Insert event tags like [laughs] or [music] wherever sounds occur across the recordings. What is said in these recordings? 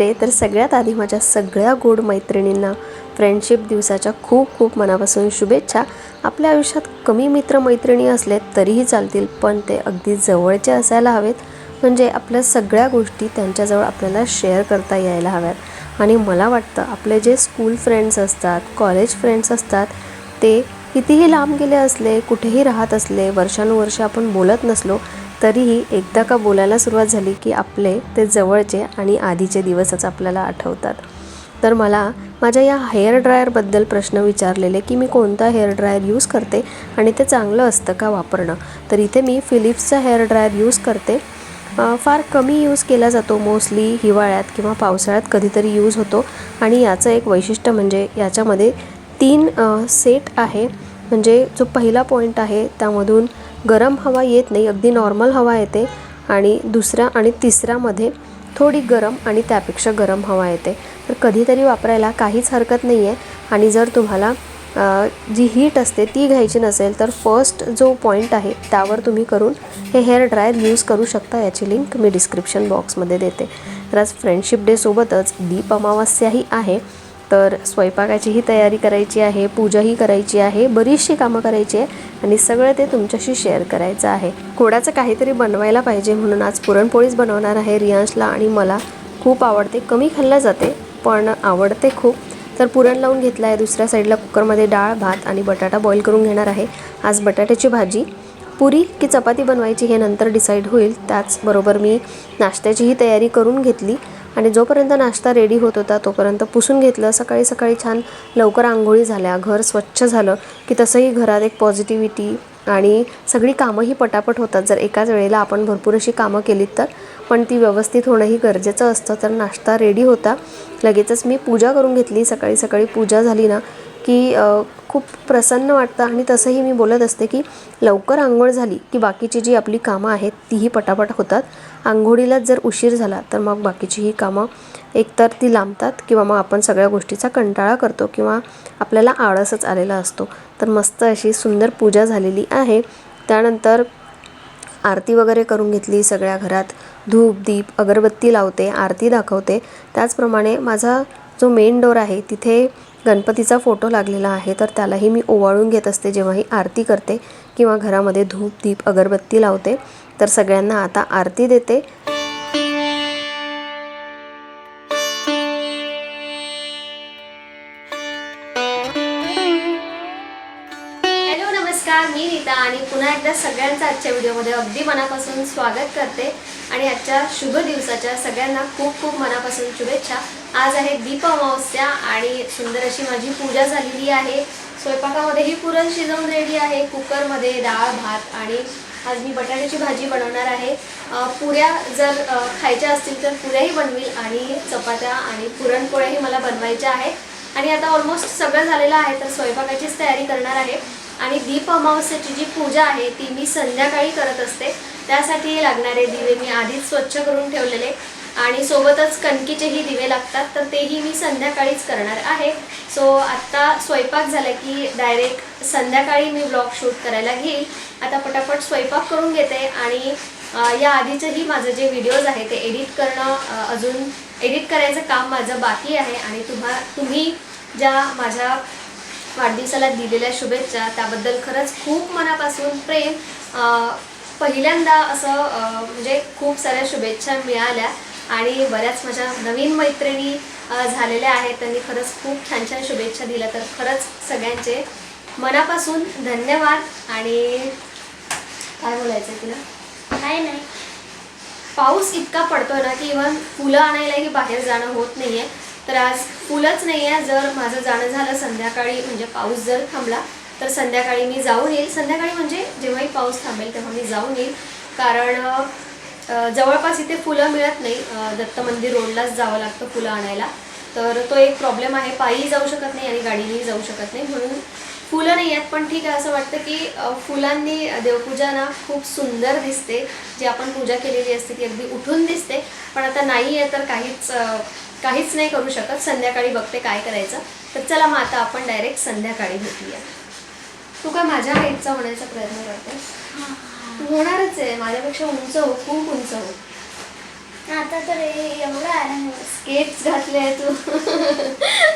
Friendship day तर सगळ्यात आधी माझ्या सगळ्या गोड मैत्रिणींना फ्रेंडशिप दिवसाच्या खूप खूप मनापासून शुभेच्छा. आपल्या आयुष्यात कमी मित्रमैत्रिणी असले तरीही चालतील पण ते अगदी जवळचे असायला हवेत. म्हणजे आपल्या सगळ्या गोष्टी त्यांच्याजवळ आपल्याला शेअर करता यायला हव्यात. आणि मला वाटतं आपले जे स्कूल फ्रेंड्स असतात कॉलेज फ्रेंड्स असतात ते कितीही लांब गेले असले कुठेही राहत असले वर्षानुवर्ष आपण बोलत नसलो तरीही एकदा का बोलायला सुरुवात झाली की आपले ते जवळचे आणि आधीचे दिवसच आपल्याला आठवतात. तर मला माझ्या या हेअर ड्रायरबद्दल प्रश्न विचारलेले की मी कोणता हेअर ड्रायर यूज करते आणि ते चांगलं असतं का वापरणं? तर इथे मी फिलिप्सचा हेअर ड्रायर यूज करते. फार कमी यूज केला जातो. मोस्टली हिवाळ्यात किंवा पावसाळ्यात कधीतरी यूज होतो. आणि याचं एक वैशिष्ट्य म्हणजे याच्यामध्ये तीन सेट आहे. म्हणजे जो पहिला पॉईंट आहे त्यामधून गरम हवा येत नाही अगदी नॉर्मल हवा येते आणि दुसऱ्या आणि तिसऱ्यामध्ये थोडी गरम आणि त्यापेक्षा गरम हवा येते. तर कधीतरी वापरायला काहीच हरकत नाही आहे आणि जर तुम्हाला जी हीट असते ती घ्यायची नसेल तर फर्स्ट जो पॉईंट आहे त्यावर तुम्ही करून हे हेअर ड्रायर यूज करू शकता याची लिंक मी डिस्क्रिप्शन बॉक्समध्ये देते. तर आज फ्रेंडशिप डेसोबतच दीप अमावस्याही आहे. तर स्वयंपाकाचीही तयारी करायची आहे पूजाही करायची आहे बरीचशी कामं करायची आहे आणि सगळं ते तुमच्याशी शेअर करायचं आहे. गोडाचं काहीतरी बनवायला पाहिजे म्हणून आज पुरणपोळीच बनवणार आहे रियांशला आणि मला. खूप आवडते कमी खाल्लं जाते पण आवडते खूप. तर पुरण लावून घेतलं आहे दुसऱ्या साईडला कुकरमध्ये डाळ भात आणि बटाटा बॉईल करून घेणार आहे. आज बटाट्याची भाजी. पुरी की चपाती बनवायची हे नंतर डिसाईड होईल. त्याचबरोबर मी नाश्त्याचीही तयारी करून घेतली. आणि जोपर्यंत नाश्ता रेडी होत होता तोपर्यंत पुसून घेतलं. सकाळी सकाळी छान लवकर आंघोळी झाल्या. घर स्वच्छ झालं की तसंही घरात एक पॉझिटिव्हिटी आणि सगळी कामंही पटापट होतात. जर एकाच वेळेला आपण भरपूर अशी कामं केलीत तर. पण ती व्यवस्थित होणंही गरजेचं असतं. तर नाश्ता रेडी होता. लगेचच मी पूजा करून घेतली. सकाळी सकाळी पूजा झाली ना की खूप प्रसन्न वाटतं आणि तसंही मी बोलत असते की लवकर आंघोळ झाली की बाकीची जी आपली कामं आहेत तीही पटापट होतात. आंघोळीलाच जर उशीर झाला तर मग बाकीची ही कामं एकतर ती लांबतात किंवा मग आपण सगळ्या गोष्टीचा कंटाळा करतो किंवा आपल्याला आळसच आलेला असतो. तर मस्त अशी सुंदर पूजा झालेली आहे. त्यानंतर आरती वगैरे करून घेतली सगळ्या घरात. धूप दीप अगरबत्ती लावते आरती दाखवते. त्याचप्रमाणे माझा जो मेन डोर आहे तिथे गणपतीचा फोटो लागलेला आहे. तर त्यालाही मी ओवाळून घेत असते जेव्हा ही आरती करते किंवा घरामध्ये धूप दीप अगरबत्ती लावते. तर सगळ्यांना आता आरती देते. हॅलो नमस्कार. मी रीता आणि पुन्हा एकदा सगळ्यांचं आजच्या व्हिडिओमध्ये अगदी मनापासून स्वागत करते. आणि आजच्या शुभ दिवसाच्या सगळ्यांना खूप खूप मनापासून शुभेच्छा. आज आहे दीप अमावस्या आणि सुंदर अशी माझी पूजा झालेली आहे. स्वयंपाकामध्येही पुरण शिजवून रेडी आहे. कुकरमध्ये डाळ भात आणि आज मी बटाट्याची भाजी बनवणार आहे. पुऱ्या जर खायच्या असतील तर पुऱ्याही बनवील आणि चपात्या आणि पुरणपोळ्याही मला बनवायच्या आहेत. आणि आता ऑलमोस्ट सगळं झालेलं आहे तर स्वयंपाकाचीच तयारी करणार आहे. आणि दीप अमावस्याची जी पूजा आहे ती मी संध्याकाळी करत असते. त्यासाठी लागणारे दिवे मी आधीच स्वच्छ करून ठेवलेले. आणि सोबतच कणकीचेही दिवे लागतात तर तेही मी संध्याकाळीच करणार आहे. सो आत्ता स्वयंपाक झाला की डायरेक्ट संध्याकाळी मी ब्लॉग शूट करायला घेईल. आता पटापट स्वयंपाक करून घेते आणि या आधीचंही माझं जे व्हिडिओज आहे ते एडिट करणं अजून एडिट करायचं काम माझं बाकी आहे. आणि तुम्हा तुम्ही ज्या माझ्या वाढदिवसाला दिलेल्या शुभेच्छा त्याबद्दल खरंच खूप मनापासून प्रेम पहिल्यांदा असं म्हणजे खूप साऱ्या शुभेच्छा मिळाल्या आणि बऱ्याच माझ्या नवीन मैत्रिणी झालेल्या आहेत. त्यांनी खरंच खूप छान छान शुभेच्छा दिल्या. तर खरंच सगळ्यांचे मनापासून धन्यवाद आणि काय बोलायचं आहे तुला? काय नाही. पाऊस इतका पडतोय ना की इव्हन फुलं आणायलाही बाहेर जाणं होत नाहीये. तर आज फुलंच नाही आहे जर माझं जाणं झालं संध्याकाळी म्हणजे पाऊस जर थांबला तर संध्याकाळी मी जाऊन येईल. संध्याकाळी म्हणजे जेव्हाही पाऊस थांबेल तेव्हा मी जाऊन येईल. कारण जवळपास इथे फुलं मिळत नाही. दत्त मंदिर रोडलाच जावं लागतं फुलं आणायला. तर तो एक प्रॉब्लेम आहे. पायी जाऊ शकत नाही आणि गाडीनेही जाऊ शकत नाही. म्हणून फुलं नाही आहेत. पण ठीक आहे. असं वाटतं की फुलांनी देवपूजा ना खूप सुंदर दिसते. जी आपण पूजा केलेली असते ती अगदी उठून दिसते. पण आता नाही आहे तर काहीच काहीच नाही करू शकत. संध्याकाळी बघते काय करायचं. तर चला मग आता आपण डायरेक्ट संध्याकाळी भेटूया. तू काय माझ्या हाईटचा होण्याचा प्रयत्न करते. तू होणारच आहे माझ्यापेक्षा उंच हो खूप उंच हो. आता तर हे एवढं आहे. स्केट्स घातले तू. [laughs]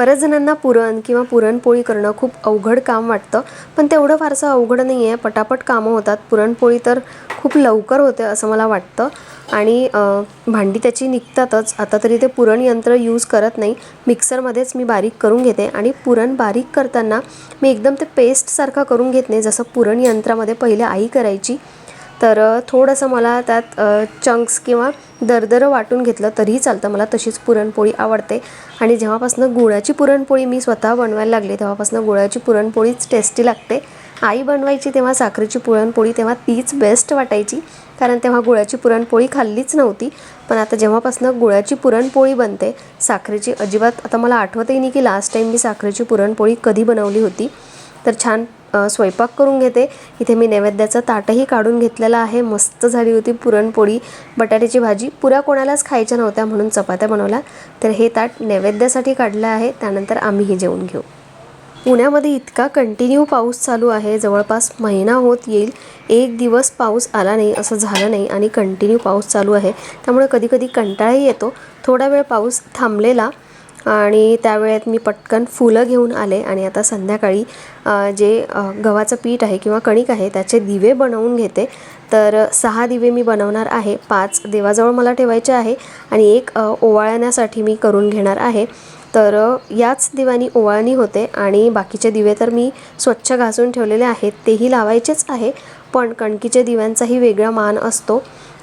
बऱ्याच जणांना पुरण किंवा पुरणपोळी करणं खूप अवघड काम वाटतं पण तेवढं फारसं अवघड नाही आहे पटापट कामं होतात. पुरणपोळी तर खूप लवकर होते असं मला वाटतं. आणि भांडी त्याची निघतातच. आता तरी ते पुरण यंत्र यूज करत नाही. मिक्सरमध्येच मी बारीक करून घेते. आणि पुरण बारीक करताना मी एकदम ते पेस्टसारखं करून घेत नाही जसं पुरण यंत्रामध्ये पहिले आई करायची. तर थोडंसं मला त्यात चंक्स किंवा दरदरं वाटून घेतलं तरीही चालतं. मला तशीच पुरणपोळी आवडते. आणि जेव्हापासनं गुळाची पुरणपोळी मी स्वतः बनवायला लागले तेव्हापासनं गुळाची पुरणपोळीच टेस्टी लागते. आई बनवायची तेव्हा साखरेची पुरणपोळी तेव्हा तीच बेस्ट वाटायची. कारण तेव्हा गुळाची पुरणपोळी खाल्लीच नव्हती. पण आता जेव्हापासनं गुळाची पुरणपोळी बनते साखरेची अजिबात आता मला आठवतही नाही की लास्ट टाईम मी साखरेची पुरणपोळी कधी बनवली होती. तर छान स्वयंपाक करून घेते. इथे मी नैवेद्याचं ताटही काढून घेतलेलं आहे. मस्त झाली होती पुरणपोळी. बटाट्याची भाजी. पुऱ्या कोणालाच खायच्या नव्हत्या म्हणून चपात्या बनवल्या. तर हे ताट नैवेद्यासाठी काढलं आहे. त्यानंतर आम्हीही जेवून घेऊ. पुण्यामध्ये इतका कंटिन्यू पाऊस चालू आहे. जवळपास महिना होत येईल. एक दिवस पाऊस आला नाही असं झालं नाही आणि कंटिन्यू पाऊस चालू आहे. त्यामुळे कधीकधी कंटाळाही येतो. थोडा वेळ पाऊस थांबलेला आणि त्यावेळेत मी पटकन फुलं घेऊन आले आणि आता संध्याकाळी जे गव्हाचं पीठ आहे किंवा कणिक आहे त्याचे दिवे बनवून घेते. तर सहा दिवे मी बनवणार आहे. पाच देवाजवळ मला ठेवायचे आहे आणि एक ओवाळण्यासाठी मी करून घेणार आहे. तर याच दिव्यानी ओवाळणी होते आणि बाकीचे दिवे तर मी स्वच्छ घासून ठेवलेले आहेत. तेही लावायचेच आहे पण कणकीच्या दिव्यांचाही वेगळा मान असतो.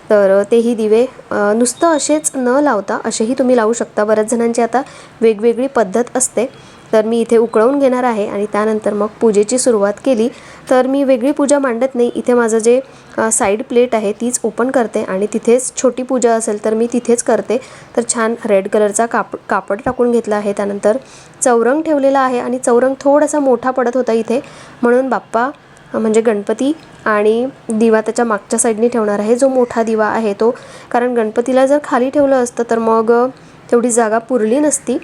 तर तेही दिवे नुसतं असेच न लावता असेही तुम्ही लावू शकता. बऱ्याच जणांची आता वेगवेगळी पद्धत असते. तर मी इथे उकळवून घेणार आहे आणि त्यानंतर मग पूजेची सुरुवात केली. तर मी वेगळी पूजा मांडत नाही. इथे माझं जे साईड प्लेट आहे तीच ओपन करते आणि तिथेच छोटी पूजा असेल तर मी तिथेच करते. तर छान रेड कलरचा काप कापड टाकून घेतला आहे. त्यानंतर चौरंग ठेवलेला आहे आणि चौरंग थोडासा मोठा पडत होता इथे. म्हणून बाप्पा म्हणजे गणपती आणि दिवा त्याच्या मागच्या साईडने ठेवणार आहे. जो मोठा दिवा आहे तो. कारण गणपतीला जर खाली ठेवलं असतं तर मग तेवढी जागा पुरली नसती.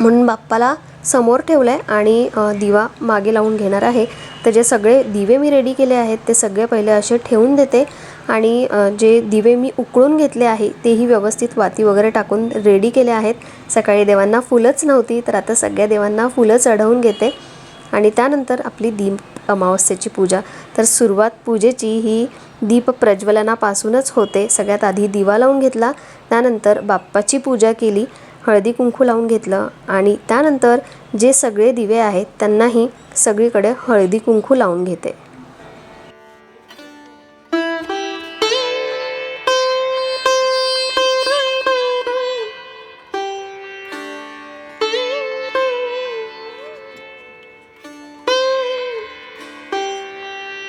म्हणून बाप्पाला समोर ठेवलं आहे आणि दिवा मागे लावून घेणार आहे. तर जे सगळे दिवे मी रेडी केले आहेत ते सगळे पहिले असे ठेवून देते आणि जे दिवे मी उकळून घेतले आहे तेही व्यवस्थित वाती वगैरे टाकून रेडी केले आहेत. सकाळी देवांना फुलंच नव्हती तर आता सगळ्या देवांना फुलं चढवून घेते. आणि त्यानंतर आपली दीप अमावस्येची पूजा. तर सुरुवात पूजेची ही दीप प्रज्वलनापासूनच होते. सगळ्यात आधी दिवा लावून घेतला त्यानंतर बाप्पाची पूजा केली. हळदी कुंकू लावून घेतलं आणि त्यानंतर जे सगळे दिवे आहेत त्यांनाही सगळीकडे हळदी कुंकू लावून घेते.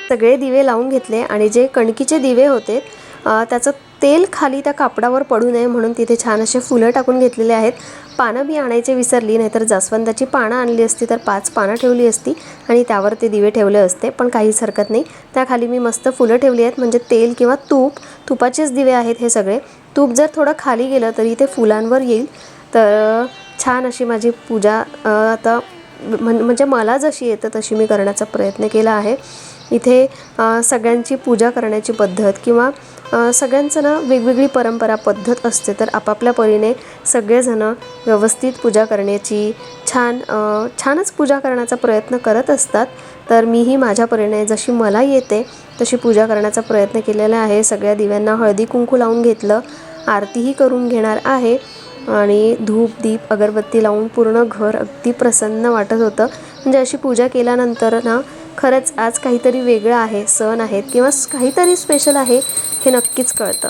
सगळे दिवे लावून घेतले आणि जे कणकीचे दिवे होते त्याचं तेल खाली त्या कापडावर पडू नये म्हणून तिथे छान असे फुलं टाकून घेतलेले आहेत. पानं मी आणायचे विसरली नाहीतर जास्वंदाची पानं आणली असती तर पाच पानं ठेवली असती आणि त्यावर ते दिवे ठेवले असते पण काहीच हरकत नाही. त्याखाली मी मस्त फुलं ठेवली आहेत म्हणजे तेल किंवा तूप. तुपाचेच दिवे आहेत हे सगळे. तूप जर थोडं खाली गेलं तरी ते फुलांवर येईल. तर छान अशी माझी पूजा आता म्हण म्हणजे मला जशी येतं तशी मी करण्याचा प्रयत्न केला आहे. इथे सगळ्यांची पूजा करण्याची पद्धत किंवा सगळ्यांचं ना वेगवेगळी परंपरा पद्धत असते. तर आपापल्या परीने सगळेजणं व्यवस्थित पूजा करण्याची छान छानच पूजा करण्याचा प्रयत्न करत असतात. तर मीही माझ्या परीने जशी मला येते तशी पूजा करण्याचा प्रयत्न केलेला आहे. सगळ्या दिव्यांना हळदी कुंकू लावून घेतलं. आरतीही करून घेणार आहे. आणि धूप दीप अगरबत्ती लावून पूर्ण घर अगदी प्रसन्न वाटत होतं. म्हणजे अशी पूजा केल्यानंतर ना खरंच आज काहीतरी वेगळं आहे सण आहेत किंवा काहीतरी स्पेशल आहे हे नक्कीच कळतं.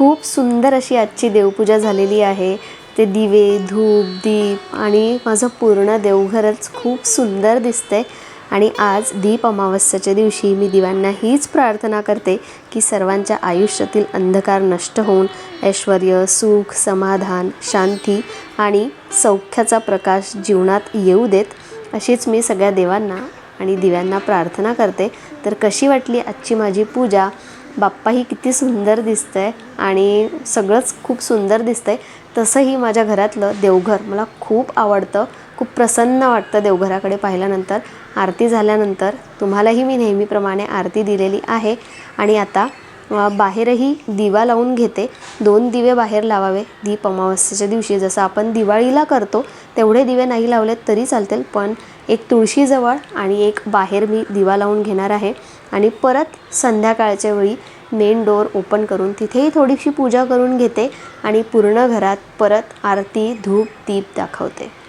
खूप सुंदर अशी आजची देवपूजा झालेली आहे. ते दिवे धूप दीप आणि माझं पूर्ण देवघरच खूप सुंदर दिसतंय. आणि आज दीप अमावस्येच्या दिवशी मी दिव्यांना हीच प्रार्थना करते की सर्वांच्या आयुष्यातील अंधकार नष्ट होऊन ऐश्वर सुख समाधान शांती आणि सौख्याचा प्रकाश जीवनात येऊ देत अशीच मी सगळ्या देवांना आणि दिव्यांना प्रार्थना करते. तर कशी वाटली आजची माझी पूजा? बाप्पाही किती सुंदर दिसतंय आणि सगळंच खूप सुंदर दिसतंय. तसंही माझ्या घरातलं देवघर मला खूप आवडतं. खूप प्रसन्न वाटतं देवघराकडे पाहिल्यानंतर. आरती झाल्यानंतर तुम्हालाही मी नेहमीप्रमाणे आरती दिलेली आहे. आणि आता बाहेरही दिवा लावून घेते. दोन दिवे बाहेर लावावे. दीप अमावस्येच्या दिवशी जसं आपण दिवाळीला करतो तेवढे दिवे नाही लावलेत तरी चालतील. पण एक तुळशीजवळ आणि एक बाहेर मी दिवा लावून घेणार आहे. आणि परत संध्याकाळच्या वेळी मेन डोअर ओपन करून तिथेही थोडीशी पूजा करून घेते आणि पूर्ण घरात परत आरती धूप दीप दाखवते.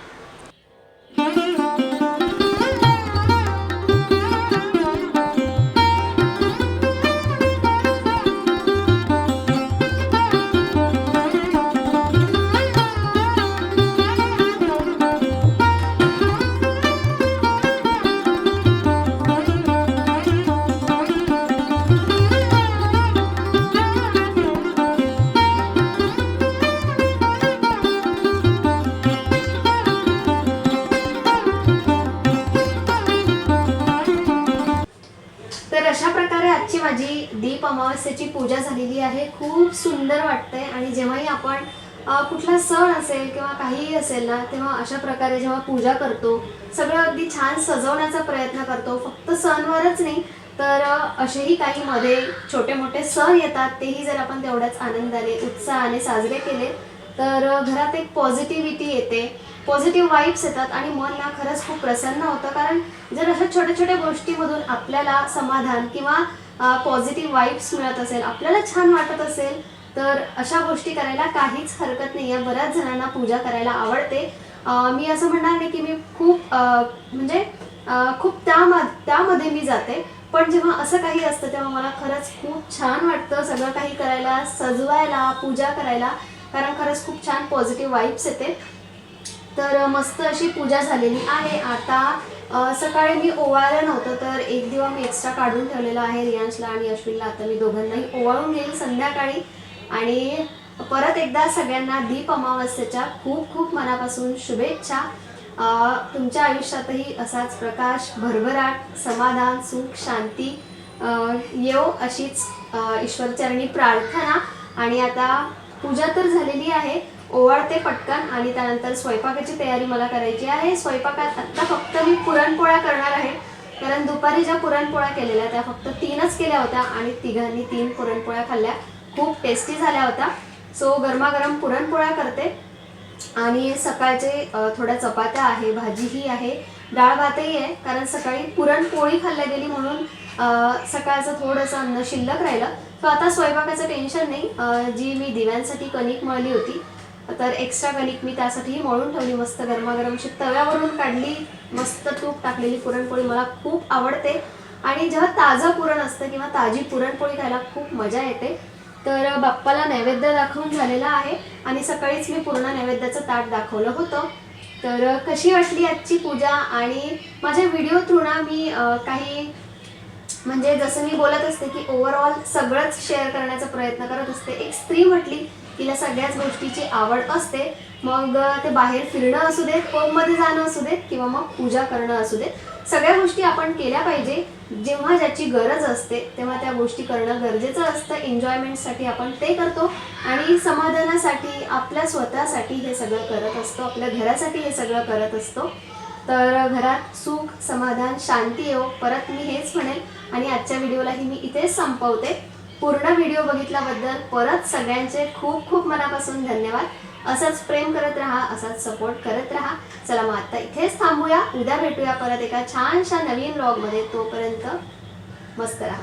हे खूप सुंदर वाटतंय. आणि जेव्हाही आपण कुठला सण असेल किंवा काहीही असेल ना तेव्हा अशा प्रकारे जेव्हा पूजा करतो सगळं अगदी छान सजवण्याचा प्रयत्न करतो. फक्त सणवरच नाही तर असेही काही मध्ये छोटे मोठे सण येतात तेही जर आपण तेवढ्याच आनंदाने उत्साहाने साजरे केले तर घरात एक पॉझिटिव्हिटी येते. पॉझिटिव्ह वाईब्स येतात आणि मन ना खरंच खूप प्रसन्न होतं. कारण जर अशा छोट्या छोट्या गोष्टीमधून आपल्याला समाधान किंवा पॉझिटिव्ह वाईब्स मिळत असेल आपल्याला छान वाटत असेल तर अशा गोष्टी करायला काहीच हरकत नाही आहे बऱ्याच जणांना पूजा करायला आवडते. मी असं म्हणणार नाही की मी खूप म्हणजे खूप त्या त्यामध्ये मी जाते. पण जेव्हा असं काही असतं तेव्हा मला खरंच खूप छान वाटतं सगळं काही करायला सजवायला पूजा करायला. कारण खरंच खूप छान पॉझिटिव्ह वाईब्स येते. तर मस्त अशी पूजा झालेली आहे. आता सकाळी मी ओवाळलं नव्हतं तर एक दिवा मी एक्स्ट्रा काढून ठेवलेला आहे. रियांशला आणि अश्विनला आता मी दोघांनाही ओवाळून घेईल संध्याकाळी. आणि परत एकदा सगळ्यांना दीप अमावस्येच्या खूप खूप मनापासून शुभेच्छा. तुमच्या आयुष्यातही असाच प्रकाश भरभराट समाधान सुख शांती. येव अशीच ईश्वरचरणी प्रार्थना. आणि आता पूजा तर झालेली आहे ओवाळते पटकन आणि त्यानंतर स्वयंपाकाची तयारी मला करायची आहे. स्वयंपाकात आत्ता फक्त मी पुरणपोळ्या करणार आहे. कारण दुपारी ज्या पुरणपोळ्या केलेल्या त्या फक्त तीनच केल्या होत्या आणि तिघांनी तीन पुरणपोळ्या खाल्ल्या. खूप टेस्टी झाल्या होत्या. सो गरमागरम पुरणपोळ्या करते. आणि सकाळचे थोड्या चपात्या आहे भाजीही आहे. डाळ भातही आहे. कारण सकाळी पुरणपोळी खाल्ल्या गेली म्हणून सकाळचं थोडंसं अन्न शिल्लक राहिलं. तर आता स्वयंपाकाचं टेन्शन नाही. जी मी दिव्यांसाठी कणिक मळली होती तर एक्स्ट्रा कणिक मी त्यासाठीही मळून ठेवली मस्त गरमागरम अशी तव्यावरून काढली मस्त तूप टाकलेली पुरणपोळी मला खूप आवडते. आणि जेव्हा ताजं पुरण असतं किंवा ताजी पुरणपोळी खायला खूप मजा येते. तर बाप्पाला नैवेद्य दाखवून झालेला आहे आणि सकाळीच मी पूर्ण नैवेद्याचं ताट दाखवलं होतं. तर कशी वाटली आजची पूजा आणि माझ्या व्हिडिओ थ्रूना मी काही म्हणजे जसं मी बोलत असते की ओव्हरऑल सगळंच शेअर करण्याचा प्रयत्न करत असते. एक स्त्री म्हटली तिला सगळ्याच गोष्टीची आवड असते. मग ते बाहेर फिरणं असू देत पबमध्ये जाणं असू देत किंवा मग पूजा करणं असू देत सगळ्या गोष्टी आपण केल्या पाहिजे. जेव्हा ज्याची गरज असते तेव्हा त्या गोष्टी करणं गरजेचं असतं. एन्जॉयमेंटसाठी आपण ते करतो आणि समाधानासाठी आपल्या स्वतःसाठी हे सगळं करत असतो. आपल्या घरासाठी हे सगळं करत असतो. तर घरात सुख समाधान शांती येऊ परत मी हेच म्हणेल आणि आजच्या व्हिडिओलाही मी इथेच संपवते. पूर्ण व्हिडिओ बघितल्याबद्दल परत सगळ्यांचे खूप खूप मनापासून धन्यवाद. असंच प्रेम करत राहा असाच सपोर्ट करत राहा. चला मग आता इथेच थांबूया. उद्या भेटूया परत एका छानशा नवीन ब्लॉगमध्ये तोपर्यंत मस्त राहा.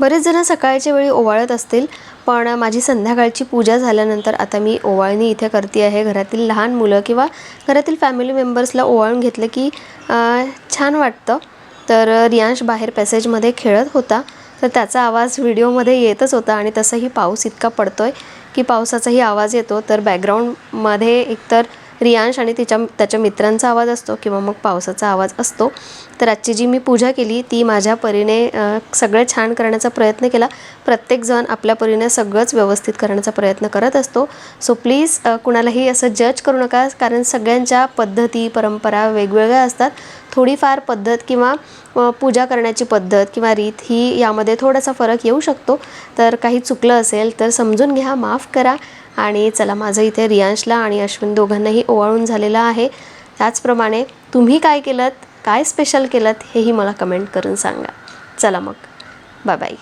बरेच जण सकाळच्या वेळी ओवाळत असतील पण माझी संध्याकाळची पूजा झाल्यानंतर आता मी ओवाळणी इथे करते आहे. घरातील लहान मुलं किंवा घरातील फॅमिली मेंबर्सला ओवाळून घेतलं की छान वाटतं. तर रियांश बाहेर पॅसेजमध्ये खेळत होता. तर त्याचा आवाज व्हिडिओमध्ये येतच होता आणि तसंही पाऊस इतका पडतो आहे की पावसाचाही आवाज येतो. तर बॅकग्राऊंडमध्ये एकतर रियांश आणि तिच्या त्याच्या मित्रांचा आवाज असतो किंवा मग पावसाचा आवाज असतो. तर आजची जी मी पूजा केली ती माझ्या परीने सगळं छान करण्याचा प्रयत्न केला. प्रत्येकजण आपल्या परीने सगळंच व्यवस्थित करण्याचा प्रयत्न करत असतो. सो प्लीज कुणालाही असं जज करू नका कारण सगळ्यांच्या पद्धती परंपरा वेगवेगळ्या असतात. थोडीफार पद्धत किंवा पूजा करण्याची पद्धत किंवा रीत ही यामध्ये थोडासा फरक येऊ शकतो. तर काही चुकलं असेल तर समजून घ्या माफ करा. आणि चला माझं इथे रियांशला आणि अश्विन दोघांनाही ओवाळून झालेलं आहे. त्याचप्रमाणे तुम्ही काय केलं काय स्पेशल केलं हेही मला कमेंट करून सांगा. चला मग. Bye bye